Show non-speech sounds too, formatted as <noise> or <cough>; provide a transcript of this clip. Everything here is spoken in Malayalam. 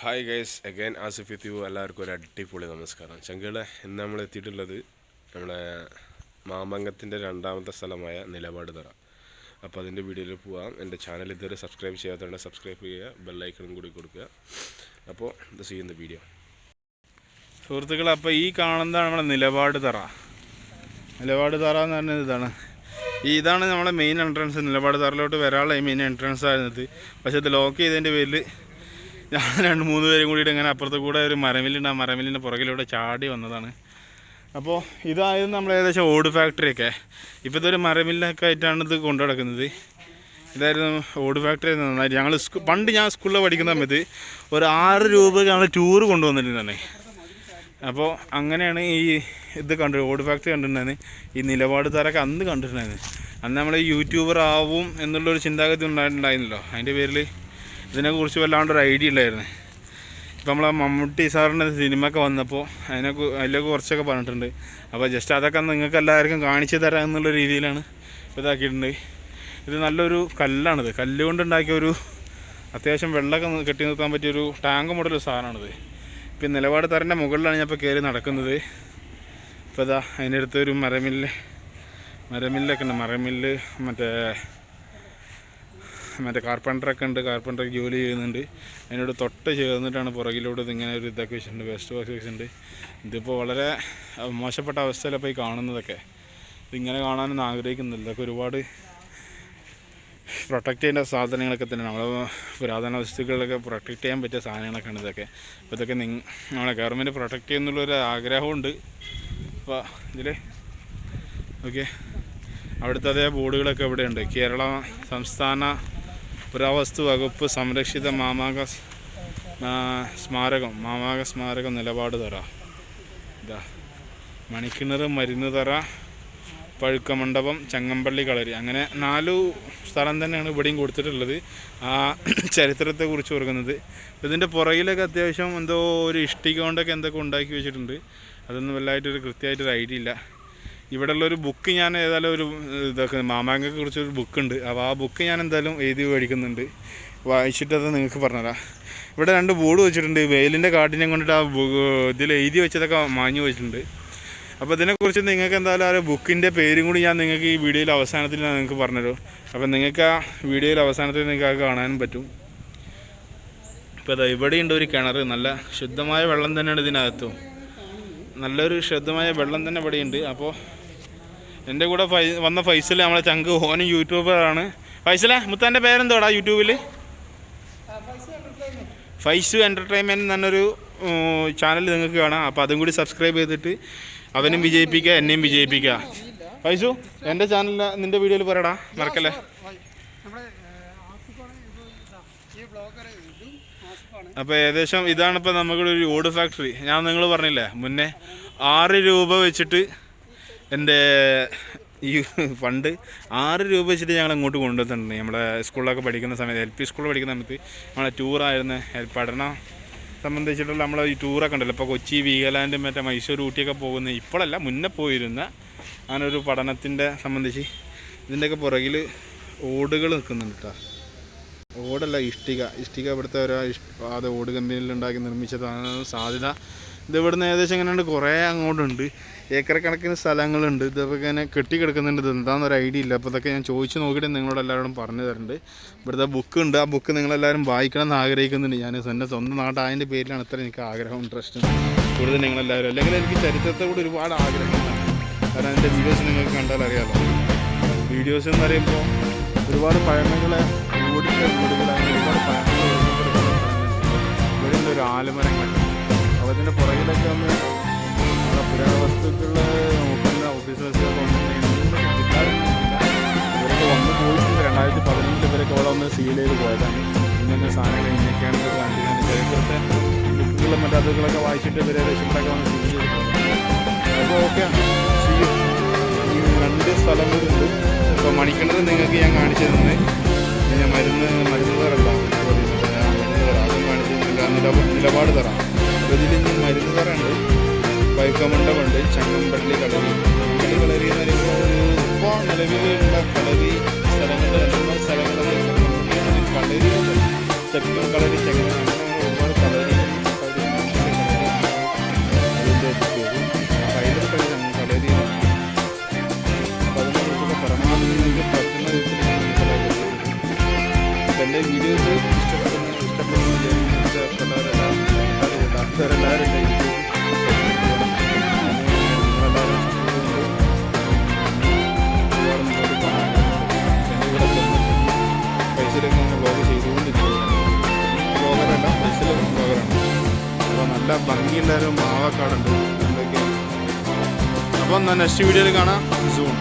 Hi guys again Asif with you എല്ലാവർക്കും ഒരു അടിപൊളി നമസ്കാരം. ചങ്കളെ ഇന്ന് നമ്മൾ എത്തിയിട്ടുള്ളത് നമ്മളെ മാമംഗത്തിന്റെ രണ്ടാമത്തെ സ്ഥലമായ നിലപാട് തറ. അപ്പോൾ അതിന്റെ വീഡിയോയിൽ പോവാം. എന്റെ ചാനൽ ഇതുവരെ സബ്സ്ക്രൈബ് ചെയ്യാത്തതുകൊണ്ട് സബ്സ്ക്രൈബ് ചെയ്യുക ബെല്ലൈക്കണും കൂടി കൊടുക്കുക. അപ്പോൾ ഇത് ചെയ്യുന്ന വീഡിയോ സുഹൃത്തുക്കൾ അപ്പോൾ ഈ കാണുന്നതാണ് നമ്മുടെ നിലപാട് തറ. നിലപാട് തറ എന്ന് പറഞ്ഞത് ഇതാണ്. ഇതാണ് നമ്മുടെ മെയിൻ എൻട്രൻസ് നിലപാട് തറയിലോട്ട് വരാനുള്ള മെയിൻ എൻട്രൻസ് ആയിരുന്നത്. പക്ഷേ ഇത് ലോക്ക് ചെയ്തതിന്റെ പേരിൽ ഞാൻ രണ്ട് മൂന്ന് പേരും കൂടിയിട്ട് ഇങ്ങനെ അപ്പുറത്ത് കൂടെ ഒരു മരമില്ലുണ്ട് ആ മരമില്ലിന്റെ പുറകിലൂടെ ചാടി വന്നതാണ്. അപ്പോൾ ഇതായിരുന്നു നമ്മൾ ഏകദേശം ഓട് ഫാക്ടറിയൊക്കെ ഇപ്പോൾ ഇതൊരു മരമില്ലൊക്കെ ആയിട്ടാണ് ഇത് കൊണ്ടു നടക്കുന്നത്. ഇതായിരുന്നു ഓട് ഫാക്ടറി നന്നായിട്ട്. ഞങ്ങൾ പണ്ട് ഞാൻ സ്കൂളിൽ പഠിക്കുന്ന സമയത്ത് ഒരു ആറ് രൂപ ഞങ്ങൾ ടൂറ് കൊണ്ടുവന്നിട്ടുണ്ടായിരുന്നേ അപ്പോൾ അങ്ങനെയാണ് ഈ ഇത് കണ്ടു ഓട് ഫാക്ടറി കണ്ടിട്ടുണ്ടായിരുന്നു ഈ നിലപാട് തരൊക്കെ അന്ന് കണ്ടിട്ടുണ്ടായിരുന്നു അന്ന് നമ്മൾ യൂട്യൂബർ ആവും എന്നുള്ളൊരു ചിന്താഗതി ഉണ്ടായിട്ടുണ്ടായിരുന്നല്ലോ. അതിന്റെ പേരിൽ ഇതിനെക്കുറിച്ച് വല്ലാണ്ടൊരു ഐഡിയ ഉണ്ടായിരുന്നു ഇപ്പം നമ്മളെ മമ്മൂട്ടി സാറിന്റെ സിനിമയൊക്കെ വന്നപ്പോൾ അതിനെ അതിലൊക്കെ കുറച്ചൊക്കെ പറഞ്ഞിട്ടുണ്ട്. അപ്പോൾ ജസ്റ്റ് അതൊക്കെ നിങ്ങൾക്ക് എല്ലാവർക്കും കാണിച്ചു തരാം എന്നുള്ള രീതിയിലാണ് ഇതാക്കിയിട്ടുണ്ട്. ഇത് നല്ലൊരു കല്ലാണിത്. കല്ലുകൊണ്ടുണ്ടാക്കിയ ഒരു അത്യാവശ്യം വെള്ളമൊക്കെ കെട്ടി നിർത്താൻ പറ്റിയൊരു ടാങ്ക് മോഡൽ സാധനമാണിത്. ഇപ്പം നിലപാട് തരന്റെ മുകളിലാണ് ഞാൻ ഇപ്പോൾ കയറി നടക്കുന്നത്. ഇപ്പോൾ ഇതാ അതിന്റെ ഒരു മരമില്ല് മരമില്ലൊക്കെ ഉണ്ട്. മരമില്ല് മറ്റേ മറ്റേ കാർപ്പന്ററൊക്കെ ഉണ്ട് കാർപ്പന്റർ ജോലി ചെയ്യുന്നുണ്ട്. അതിനോട് തൊട്ട് ചേർന്നിട്ടാണ് പുറകിലൂടെ ഇതിങ്ങനെ ഒരു ഇതൊക്കെ വെച്ചിട്ടുണ്ട് വേസ്റ്റ് ബോക്സ് വെച്ചിട്ടുണ്ട്. ഇതിപ്പോൾ വളരെ മോശപ്പെട്ട അവസ്ഥയിലാണ് പോയി കാണുന്നതൊക്കെ. ഇതിങ്ങനെ കാണാനൊന്നും ആഗ്രഹിക്കുന്നില്ല. ഇതൊക്കെ ഒരുപാട് പ്രൊട്ടക്റ്റ് ചെയ്യേണ്ട സാധനങ്ങളൊക്കെ തന്നെ നമ്മൾ പുരാതന വസ്തുക്കളിലൊക്കെ പ്രൊട്ടക്റ്റ് ചെയ്യാൻ പറ്റിയ സാധനങ്ങളൊക്കെയാണ് ഇതൊക്കെ. അപ്പോൾ ഇതൊക്കെ നിങ്ങൾ നമ്മളെ ഗവൺമെന്റ് പ്രൊട്ടക്റ്റ് ചെയ്യുന്നുള്ളൊരു ആഗ്രഹമുണ്ട് അപ്പോൾ ഇതിൽ ഓക്കെ അവിടുത്തെ അതേ ബോർഡുകളൊക്കെ ഇവിടെയുണ്ട്. കേരള സംസ്ഥാന പുരാവസ്തു വകുപ്പ് സംരക്ഷിത മാമാക സ്മാരകം മാമാക സ്മാരകം നിലപാട് തറ. ഇതാ മണിക്കിണർ മരുന്ന് തറ പഴുക്ക മണ്ഡപം ചങ്ങമ്പള്ളി കളരി. അങ്ങനെ നാലു സ്ഥലം തന്നെയാണ് ഇവിടെയും കൊടുത്തിട്ടുള്ളത്. ആ <clears throat> ചരിത്രത്തെ കുറിച്ച് ഓർക്കുന്നത്. ഇതിന്റെ പുറകിലൊക്കെ അത്യാവശ്യം എന്തോ ഒരു ഇഷ്ടിക കൊണ്ടൊക്കെ എന്തൊക്കെ ഉണ്ടാക്കി വെച്ചിട്ടുണ്ട്. അതൊന്നും വലുതായിട്ടൊരു കൃത്യമായിട്ടൊരു ഐഡിയ ഇല്ല. ഇവിടെയുള്ള ഒരു ബുക്ക് ഞാൻ ഏതായാലും ഒരു ഇതൊക്കെ മാമാങ്കയെ കുറിച്ച് ഒരു ബുക്കുണ്ട് അപ്പോൾ ആ ബുക്ക് ഞാൻ എന്തായാലും എഴുതി മേടിക്കുന്നുണ്ട്. വായിച്ചിട്ടത് നിങ്ങൾക്ക് പറഞ്ഞുതരാം. ഇവിടെ രണ്ട് ബോർഡ് വെച്ചിട്ടുണ്ട്. വെയിലിന്റെ കാഠിനെ കൊണ്ടിട്ട് ആ ഇതിൽ എഴുതി വെച്ചതൊക്കെ മാഞ്ഞു വെച്ചിട്ടുണ്ട് അപ്പോൾ ഇതിനെക്കുറിച്ച് നിങ്ങൾക്ക് എന്തായാലും ആ ബുക്കിന്റെ പേരും കൂടി ഞാൻ നിങ്ങൾക്ക് ഈ വീഡിയോയിൽ അവസാനത്തിൽ ഞാൻ നിങ്ങൾക്ക് പറഞ്ഞുതരും. അപ്പോൾ നിങ്ങൾക്ക് ആ വീഡിയോയിൽ അവസാനത്തിൽ നിങ്ങൾക്ക് അത് കാണാനും പറ്റും. ഇപ്പോൾ ഇവിടെയുണ്ട് ഒരു കിണർ നല്ല ശുദ്ധമായ വെള്ളം തന്നെയാണ് ഇതിനകത്തും. നല്ലൊരു ശുദ്ധമായ വെള്ളം തന്നെ ഇവിടെയുണ്ട്. അപ്പോൾ എന്റെ കൂടെ ഫൈ വന്ന ഫൈസൽ നമ്മളെ ചങ്ക് ഓനും യൂട്യൂബറാണ് ഫൈസല മുത്താന്റെ പേരെന്തോടാ യൂട്യൂബിൽ ഫൈസു എന്റർടൈൻമെന്റ് എന്നൊരു ചാനൽ നിങ്ങൾക്ക് കാണാം. അപ്പോൾ അതും കൂടി സബ്സ്ക്രൈബ് ചെയ്തിട്ട് അവനും വിജയിപ്പിക്കുക എന്നെയും വിജയിപ്പിക്കുക ഫൈസു എന്റെ ചാനലിൽ നിന്റെ വീഡിയോയിൽ പറയടാ മറക്കല്ലേ? അപ്പോൾ ഏകദേശം ഇതാണ് ഇപ്പോൾ ഒരു ഓട് ഫാക്ടറി ഞാൻ നിങ്ങൾ പറഞ്ഞില്ലേ മുന്നേ ആറ് രൂപ വെച്ചിട്ട് എന്റെ ഈ ഫണ്ട് ആറ് രൂപ വെച്ചിട്ട് ഞങ്ങൾ അങ്ങോട്ട് കൊണ്ടുവന്നിട്ടുണ്ട്. നമ്മുടെ സ്കൂളിലൊക്കെ പഠിക്കുന്ന സമയത്ത് എൽ പി സ്കൂളിൽ പഠിക്കുന്ന സമയത്ത് നമ്മളെ ടൂറായിരുന്നു പഠനം സംബന്ധിച്ചിട്ടുള്ള നമ്മളെ ഈ ടൂറൊക്കെ ഉണ്ടല്ലോ. ഇപ്പോൾ കൊച്ചി വീഗലാൻഡ് മറ്റേ മൈസൂർ ഊട്ടിയൊക്കെ പോകുന്ന ഇപ്പോഴല്ല മുന്നേ പോയിരുന്ന അങ്ങനെ ഒരു പഠനത്തിന്റെ സംബന്ധിച്ച് ഇതിന്റെയൊക്കെ പുറകിൽ ഓടുകൾ നിൽക്കുന്നുണ്ട് കേട്ടോ ഓടല്ല ഇഷ്ടിക. ഇഷ്ടിക ഇവിടുത്തെ ഒരു അത് ഓട് കമ്പനിയിൽ ഉണ്ടാക്കി നിർമ്മിച്ചതാണ് സാധ്യത. ഇത് ഇവിടുന്ന് ഏകദേശം ഇങ്ങനെയുണ്ട് കുറേ അങ്ങോട്ടുണ്ട്. ഏക്കർ കണക്കിന് സ്ഥലങ്ങളുണ്ട്. ഇതൊക്കെ ഇങ്ങനെ കെട്ടിക്കിടക്കുന്നുണ്ട്. ഇത് എന്താണെന്നൊരു ഐഡിയ ഇല്ല. അപ്പോൾ ഇതൊക്കെ ഞാൻ ചോദിച്ചു നോക്കിയിട്ട് നിങ്ങളോട് എല്ലാവരോടും പറഞ്ഞു തരുന്നുണ്ട് ഇവിടുത്തെ ബുക്ക് ഉണ്ട്. ആ ബുക്ക് നിങ്ങളെല്ലാവരും വായിക്കണം എന്ന് ആഗ്രഹിക്കുന്നുണ്ട്. ഞാൻ എന്റെ സ്വന്തം നാട് അതിന്റെ പേരിലാണ് ഇത്ര എനിക്ക് ആഗ്രഹം ഇൻട്രസ്റ്റ് കൂടുതൽ നിങ്ങളെല്ലാവരും. അല്ലെങ്കിൽ എനിക്ക് ചരിത്രത്തെ കൂടി ഒരുപാട് ആഗ്രഹമുണ്ട് കാരണം എന്റെ വീഡിയോസ് നിങ്ങൾക്ക് കണ്ടാൽ അറിയാമല്ലോ വീഡിയോസ് എന്ന് പറയുമ്പോൾ ഒരുപാട് പഴമകളെ ഓടിച്ച വീടുകളാണ് ഒരുപാട് പഴമകൾ ഇവിടെ ഉണ്ട് ഒരു ആലുമരങ്ങൾ അപ്പോൾ അതിന്റെ പുറകിലൊക്കെ ഒന്ന് നമ്മുടെ പുരാവസ്തുക്കൾ നോക്കുന്ന ഓഫീസേഴ്സൊക്കെ ഇവരൊക്കെ വന്ന് പോയിട്ടുണ്ട് രണ്ടായിരത്തി പതിനഞ്ചിൽ ഇവരൊക്കെ അവിടെ ഒന്ന് സീൽ ചെയ്ത് പോയതാണ്. ഇങ്ങനെ സാധനങ്ങൾ ഇങ്ങനെയൊക്കെയാണ് ഇവർ കാണിക്കുന്നത്. ചരിത്രത്തെ ബുക്കുകളും മറ്റു അതുകളൊക്കെ വായിച്ചിട്ട് ഇവരെ രക്ഷപ്പെട്ടൊക്കെ വന്ന് സീൽ ചെയ്ത് പോയതാണ് അപ്പോൾ ഓക്കെ. ഈ രണ്ട് സ്ഥലം കൂടി ഉണ്ട് ഇപ്പോൾ മണിക്കിണർ നിങ്ങൾക്ക് ഞാൻ കാണിച്ചു തന്നെ ഞാൻ മരുന്ന് മരുന്ന് തന്നില്ല നിലപാട് തറ അപ്പോൾ ഇതിൽ മരുന്ന് തറ ഉണ്ട് വൈക്കമണ്ഡപമുണ്ട് ചങ്ങമ്പള്ളി കളരി ചങ്ങമ്പള്ളി കളരി എന്ന് പറയുമ്പോൾ ഇപ്പോൾ നിലവിലുള്ള കളരി സ്ഥലങ്ങൾ സ്ഥലങ്ങളിൽ കളരി സ്ഥലങ്ങൾ കളരി കളരി എന്റെ വീഡിയോസ് ഇഷ്ടപ്പെടുന്ന ഇഷ്ടപ്പെടുന്ന ഇഷ്ടപ്പെട്ടവരെല്ലാം ഇഷ്ടപ്പെട്ടവരെല്ലാവരും എന്റെ യൂട്യൂബ് അപ്പോൾ നല്ല എന്തൊക്കെയാണ് എന്നാൽ നെക്സ്റ്റ് വീഡിയോയിൽ കാണാം സൂൺ